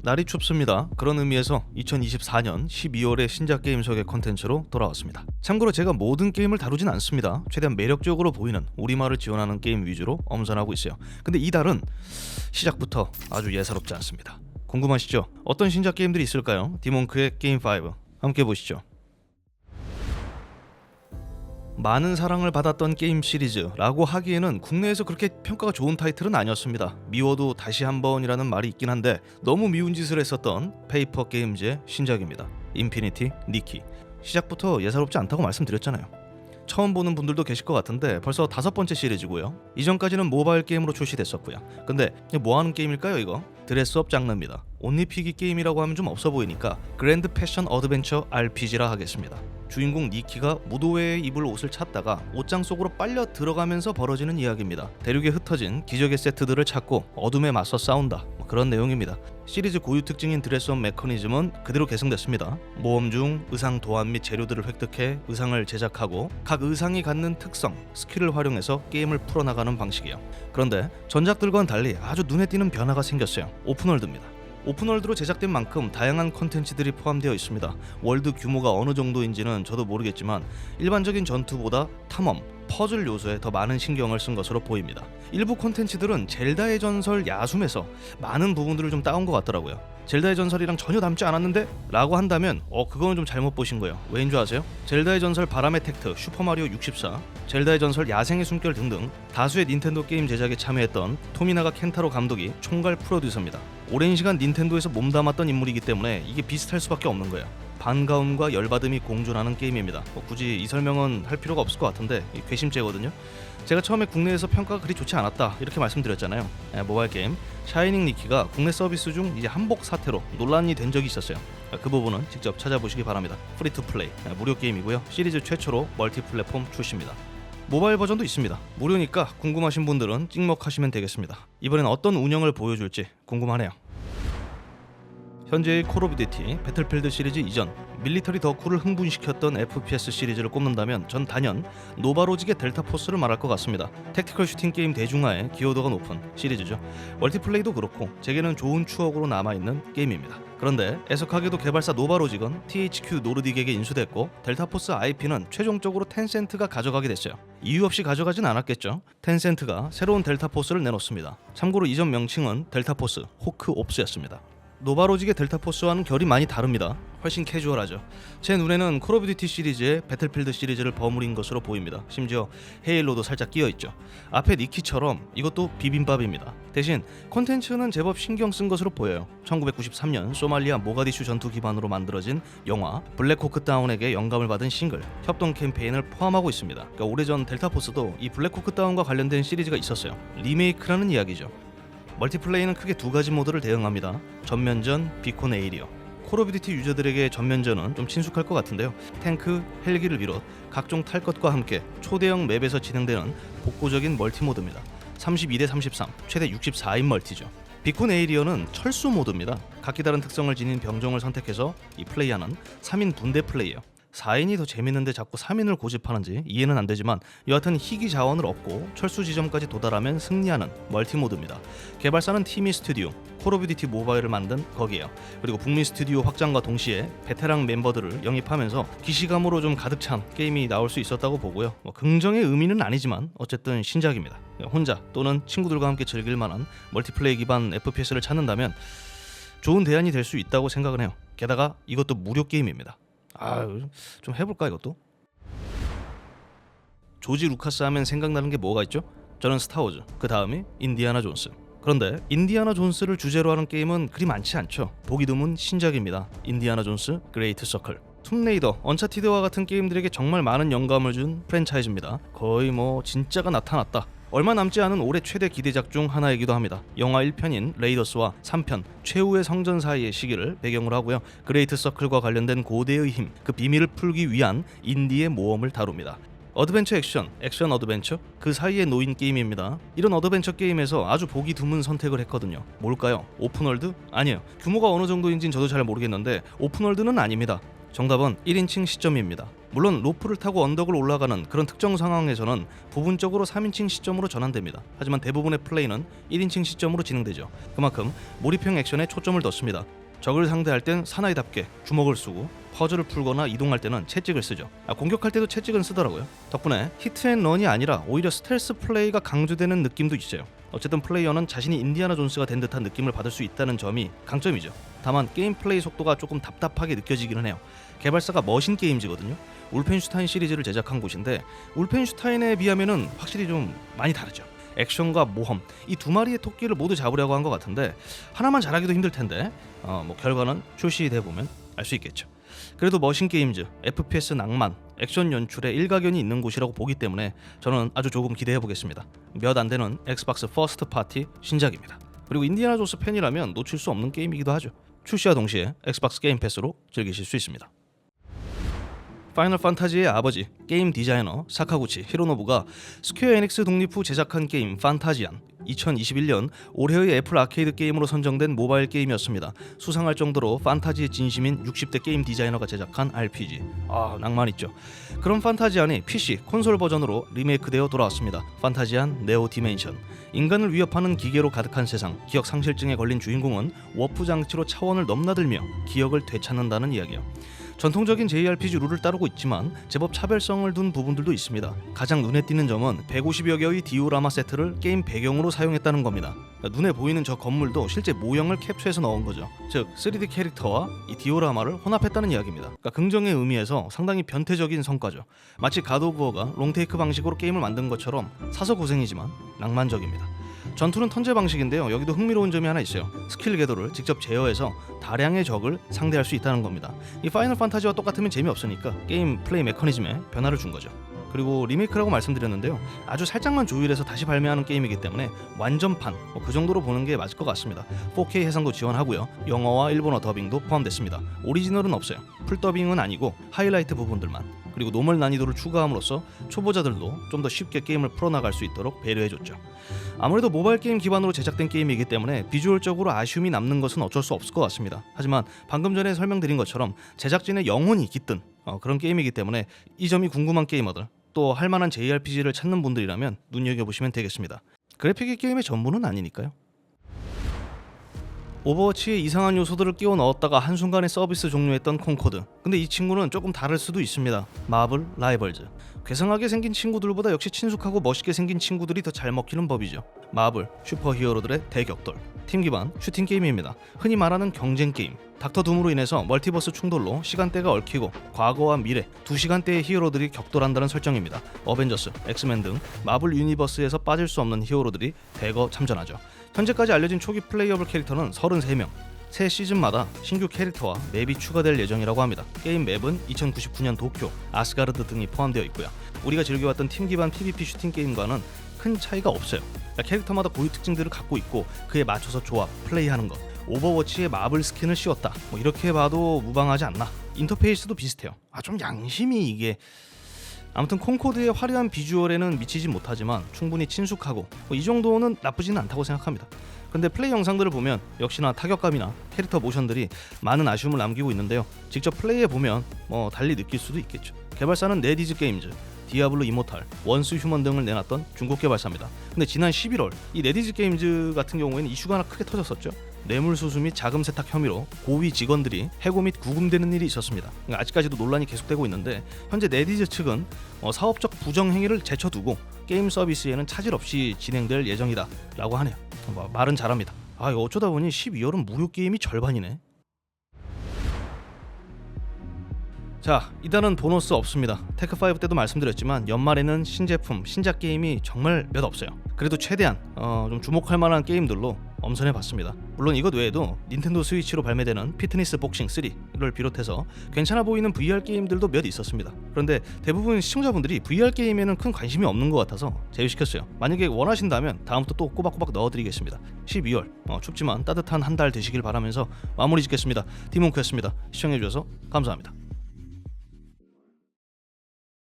날이 춥습니다. 그런 의미에서 2024년 12월의 신작 게임 소개 콘텐츠로 돌아왔습니다. 참고로 제가 모든 게임을 다루진 않습니다. 최대한 매력적으로 보이는 우리말을 지원하는 게임 위주로 엄선하고 있어요. 근데 이 달은 시작부터 아주 예사롭지 않습니다. 궁금하시죠? 어떤 신작 게임들이 있을까요? 디몬크의 게임 5 함께 보시죠. 많은 사랑을 받았던 게임 시리즈라고 하기에는 국내에서 그렇게 평가가 좋은 타이틀은 아니었습니다. 미워도 다시 한번이라는 말이 있긴 한데 너무 미운 짓을 했었던 페이퍼 게임즈의 신작입니다. 인피니티 니키. 시작부터 예사롭지 않다고 말씀드렸잖아요. 처음 보는 분들도 계실 것 같은데 벌써 다섯 번째 시리즈고요. 이전까지는 모바일 게임으로 출시됐었고요. 근데 뭐 하는 게임일까요, 이거? 드레스업 장르입니다. 온리피기 게임이라고 하면 좀 없어 보이니까 그랜드 패션 어드벤처 RPG라 하겠습니다. 주인공 니키가 무도회에 입을 옷을 찾다가 옷장 속으로 빨려 들어가면서 벌어지는 이야기입니다. 대륙에 흩어진 기적의 세트들을 찾고 어둠에 맞서 싸운다. 뭐 그런 내용입니다. 시리즈 고유 특징인 드레스업 메커니즘은 그대로 계승됐습니다. 모험 중 의상 도안 및 재료들을 획득해 의상을 제작하고 각 의상이 갖는 특성, 스킬을 활용해서 게임을 풀어나가는 방식이에요. 그런데 전작들과는 달리 아주 눈에 띄는 변화가 생겼어요. 오픈월드입니다. 오픈월드로 제작된 만큼 다양한 콘텐츠들이 포함되어 있습니다. 월드 규모가 어느 정도인지는 저도 모르겠지만 일반적인 전투보다 탐험, 퍼즐 요소에 더 많은 신경을 쓴 것으로 보입니다. 일부 콘텐츠들은 젤다의 전설 야숨에서 많은 부분들을 좀 따온 것 같더라고요. 젤다의 전설이랑 전혀 닮지 않았는데? 라고 한다면 어 그거는 좀 잘못 보신 거예요. 왜인 줄 아세요? 젤다의 전설 바람의 텍트, 슈퍼마리오 64, 젤다의 전설 야생의 숨결 등등 다수의 닌텐도 게임 제작에 참여했던 토미나가 켄타로 감독이 총괄 프로듀서입니다. 오랜 시간 닌텐도에서 몸담았던 인물이기 때문에 이게 비슷할 수밖에 없는 거예요. 반가움과 열받음이 공존하는 게임입니다. 뭐 굳이 이 설명은 할 필요가 없을 것 같은데 이 괘씸죄거든요. 제가 처음에 국내에서 평가가 그리 좋지 않았다 이렇게 말씀드렸잖아요. 예, 모바일 게임 샤이닝 니키가 국내 서비스 중 이제 한복 사태로 논란이 된 적이 있었어요. 아, 그 부분은 직접 찾아보시기 바랍니다. 프리 투 플레이 예, 무료 게임이고요. 시리즈 최초로 멀티 플랫폼 출시입니다. 모바일 버전도 있습니다. 무료니까 궁금하신 분들은 찍먹하시면 되겠습니다. 이번엔 어떤 운영을 보여줄지 궁금하네요. 현재의 콜 오브 듀티, 배틀필드 시리즈 이전, 밀리터리 덕후를 흥분시켰던 FPS 시리즈를 꼽는다면 전 단연 노바로직의 델타 포스를 말할 것 같습니다. 택티컬 슈팅 게임 대중화에 기여도가 높은 시리즈죠. 멀티플레이도 그렇고 제게는 좋은 추억으로 남아있는 게임입니다. 그런데 애석하게도 개발사 노바로직은 THQ 노르딕에게 인수됐고 델타포스 IP는 최종적으로 텐센트가 가져가게 됐어요. 이유 없이 가져가진 않았겠죠. 텐센트가 새로운 델타포스를 내놓습니다. 참고로 이전 명칭은 델타포스 호크 옵스였습니다. 노바로직의 델타포스와는 결이 많이 다릅니다. 훨씬 캐주얼하죠. 제 눈에는 콜 오브 듀티 시리즈의 배틀필드 시리즈를 버무린 것으로 보입니다. 심지어 헤일로도 살짝 끼어 있죠. 앞에 니키처럼 이것도 비빔밥입니다. 대신 콘텐츠는 제법 신경 쓴 것으로 보여요. 1993년 소말리아 모가디슈 전투 기반으로 만들어진 영화 블랙호크 다운에게 영감을 받은 싱글 협동 캠페인을 포함하고 있습니다. 그러니까 오래전 델타포스도 이 블랙호크 다운과 관련된 시리즈가 있었어요. 리메이크라는 이야기죠. 멀티플레이는 크게 두 가지 모드를 대응합니다. 전면전, 비콘 에이리어. 콜 오브 듀티 유저들에게 전면전은 좀 친숙할 것 같은데요. 탱크, 헬기를 비롯 각종 탈 것과 함께 초대형 맵에서 진행되는 복고적인 멀티 모드입니다. 32대 33, 최대 64인 멀티죠. 비콘 에이리어는 철수 모드입니다. 각기 다른 특성을 지닌 병종을 선택해서 이 플레이하는 3인 분대 플레이예요. 4인이 더 재밌는데 자꾸 3인을 고집하는지 이해는 안 되지만 여하튼 희귀 자원을 얻고 철수 지점까지 도달하면 승리하는 멀티 모드입니다. 개발사는 티미 스튜디오, 콜 오브 듀티 모바일을 만든 거기에요. 그리고 북미 스튜디오 확장과 동시에 베테랑 멤버들을 영입하면서 기시감으로 좀 가득 찬 게임이 나올 수 있었다고 보고요. 뭐 긍정의 의미는 아니지만 어쨌든 신작입니다. 혼자 또는 친구들과 함께 즐길 만한 멀티플레이 기반 FPS를 찾는다면 좋은 대안이 될 수 있다고 생각을 해요. 게다가 이것도 무료 게임입니다. 아 좀 해볼까 이것도? 조지 루카스 하면 생각나는 게 뭐가 있죠? 저는 스타워즈, 그 다음이 인디아나 존스. 그런데 인디아나 존스를 주제로 하는 게임은 그리 많지 않죠. 보기 드문 신작입니다. 인디아나 존스 그레이트 서클. 툼레이더, 언차티드와 같은 게임들에게 정말 많은 영감을 준 프랜차이즈입니다. 거의 뭐 진짜가 나타났다. 얼마 남지 않은 올해 최대 기대작 중 하나이기도 합니다. 영화 1편인 레이더스와 3편 최후의 성전 사이의 시기를 배경으로 하고요. 그레이트 서클과 관련된 고대의 힘, 그 비밀을 풀기 위한 인디의 모험을 다룹니다. 어드벤처 액션, 액션 어드벤처 그 사이에 놓인 게임입니다. 이런 어드벤처 게임에서 아주 보기 드문 선택을 했거든요. 뭘까요? 오픈월드? 아니에요. 규모가 어느 정도인진 저도 잘 모르겠는데 오픈월드는 아닙니다. 정답은 1인칭 시점입니다. 물론 로프를 타고 언덕을 올라가는 그런 특정 상황에서는 부분적으로 3인칭 시점으로 전환됩니다. 하지만 대부분의 플레이는 1인칭 시점으로 진행되죠. 그만큼 몰입형 액션에 초점을 뒀습니다. 적을 상대할 땐 사나이답게 주먹을 쓰고 퍼즐을 풀거나 이동할 때는 채찍을 쓰죠. 아, 공격할 때도 채찍은 쓰더라고요. 덕분에 히트앤런이 아니라 오히려 스텔스 플레이가 강조되는 느낌도 있어요. 어쨌든 플레이어는 자신이 인디아나 존스가 된 듯한 느낌을 받을 수 있다는 점이 강점이죠. 다만 게임 플레이 속도가 조금 답답하게 느껴지기는 해요. 개발사가 머신 게임즈거든요. 울펜슈타인 시리즈를 제작한 곳인데 울펜슈타인에 비하면은 확실히 좀 많이 다르죠. 액션과 모험 이 두 마리의 토끼를 모두 잡으려고 한 것 같은데 하나만 잘하기도 힘들 텐데 어, 뭐 결과는 출시돼 보면 알 수 있겠죠. 그래도 머신 게임즈, FPS 낭만, 액션 연출에 일가견이 있는 곳이라고 보기 때문에 저는 아주 조금 기대해 보겠습니다. 몇 안 되는 엑스박스 퍼스트 파티 신작입니다. 그리고 인디아나 존스 팬이라면 놓칠 수 없는 게임이기도 하죠. 출시와 동시에 엑스박스 게임 패스로 즐기실 수 있습니다. 파이널 판타지의 아버지 게임 디자이너 사카구치 히로노부가 스퀘어 에닉스 독립 후 제작한 게임 판타지안 2021년 올해의 애플 아케이드 게임으로 선정된 모바일 게임이었습니다. 수상할 정도로 판타지의 진심인 60대 게임 디자이너가 제작한 RPG. 아 낭만 있죠. 그런 판타지안이 PC 콘솔 버전으로 리메이크되어 돌아왔습니다. 판타지안 네오 디멘션. 인간을 위협하는 기계로 가득한 세상. 기억 상실증에 걸린 주인공은 워프 장치로 차원을 넘나들며 기억을 되찾는다는 이야기요. 전통적인 JRPG 룰을 따르고 있지만 제법 차별성을 둔 부분들도 있습니다. 가장 눈에 띄는 점은 150여 개의 디오라마 세트를 게임 배경으로 사용했다는 겁니다. 눈에 보이는 저 건물도 실제 모형을 캡처해서 넣은 거죠. 즉 3D 캐릭터와 이 디오라마를 혼합했다는 이야기입니다. 그러니까 긍정의 의미에서 상당히 변태적인 성과죠. 마치 가도부어가 롱테이크 방식으로 게임을 만든 것처럼 사서 고생이지만 낭만적입니다. 전투는 턴제 방식인데요. 여기도 흥미로운 점이 하나 있어요. 스킬 궤도를 직접 제어해서 다량의 적을 상대할 수 있다는 겁니다. 이 파이널 판타지와 똑같으면 재미없으니까 게임 플레이 메커니즘에 변화를 준 거죠. 그리고 리메이크라고 말씀드렸는데요. 아주 살짝만 조율해서 다시 발매하는 게임이기 때문에 완전판 뭐 그 정도로 보는 게 맞을 것 같습니다. 4K 해상도 지원하고요. 영어와 일본어 더빙도 포함됐습니다. 오리지널은 없어요. 풀 더빙은 아니고 하이라이트 부분들만. 그리고 노멀 난이도를 추가함으로써 초보자들도 좀 더 쉽게 게임을 풀어나갈 수 있도록 배려해줬죠. 아무래도 모바일 게임 기반으로 제작된 게임이기 때문에 비주얼적으로 아쉬움이 남는 것은 어쩔 수 없을 것 같습니다. 하지만 방금 전에 설명드린 것처럼 제작진의 영혼이 깃든 어, 그런 게임이기 때문에 이 점이 궁금한 게이머들 또 할만한 JRPG를 찾는 분들이라면 눈여겨보시면 되겠습니다. 그래픽이 게임의 전부는 아니니까요. 오버워치에 이상한 요소들을 끼워 넣었다가 한순간에 서비스 종료했던 콩코드. 근데 이 친구는 조금 다를 수도 있습니다. 마블 라이벌즈. 괴상하게 생긴 친구들보다 역시 친숙하고 멋있게 생긴 친구들이 더 잘 먹히는 법이죠. 마블 슈퍼히어로들의 대격돌. 팀 기반 슈팅 게임입니다. 흔히 말하는 경쟁 게임. 닥터 둠으로 인해서 멀티버스 충돌로 시간대가 얽히고 과거와 미래 두 시간대의 히어로들이 격돌한다는 설정입니다. 어벤져스, 엑스맨 등 마블 유니버스에서 빠질 수 없는 히어로들이 대거 참전하죠. 현재까지 알려진 초기 플레이어블 캐릭터는 33명. 새 시즌마다 신규 캐릭터와 맵이 추가될 예정이라고 합니다. 게임 맵은 2099년 도쿄, 아스가르드 등이 포함되어 있고요. 우리가 즐겨왔던 팀 기반 PVP 슈팅 게임과는 큰 차이가 없어요. 그러니까 캐릭터마다 고유 특징들을 갖고 있고 그에 맞춰서 조합, 플레이하는 것. 오버워치에 마블 스킨을 씌웠다. 뭐 이렇게 봐도 무방하지 않나. 인터페이스도 비슷해요. 아 좀 양심이 이게 아무튼 콩코드의 화려한 비주얼에는 미치지 못하지만 충분히 친숙하고 뭐 이 정도는 나쁘지는 않다고 생각합니다. 근데 플레이 영상들을 보면 역시나 타격감이나 캐릭터 모션들이 많은 아쉬움을 남기고 있는데요. 직접 플레이해 보면 뭐 달리 느낄 수도 있겠죠. 개발사는 네디즈 게임즈, 디아블로 이모탈, 원스 휴먼 등을 내놨던 중국 개발사입니다. 근데 지난 11월 이 네디즈 게임즈 같은 경우에는 이슈가 하나 크게 터졌었죠. 뇌물수수 및 자금 세탁 혐의로 고위 직원들이 해고 및 구금되는 일이 있었습니다. 그러니까 아직까지도 논란이 계속되고 있는데 현재 네디즈 측은 어, 사업적 부정 행위를 제쳐두고 게임 서비스에는 차질 없이 진행될 예정이다라고 하네요. 뭐, 말은 잘합니다. 아 어쩌다 보니 12월은 무료 게임이 절반이네. 자, 이단은 보너스 없습니다. 테크5 때도 말씀드렸지만 연말에는 신제품, 신작 게임이 정말 몇 없어요. 그래도 최대한 어, 좀 주목할 만한 게임들로 엄선해 봤습니다. 물론 이것 외에도 닌텐도 스위치로 발매되는 피트니스 복싱 3를 비롯해서 괜찮아 보이는 VR 게임들도 몇 있었습니다. 그런데 대부분 시청자분들이 VR 게임에는 큰 관심이 없는 것 같아서 제휴시켰어요. 만약에 원하신다면 다음부터 또 꼬박꼬박 넣어드리겠습니다. 12월 어, 춥지만 따뜻한 한 달 되시길 바라면서 마무리 짓겠습니다. 디몽크였습니다. 시청해주셔서 감사합니다.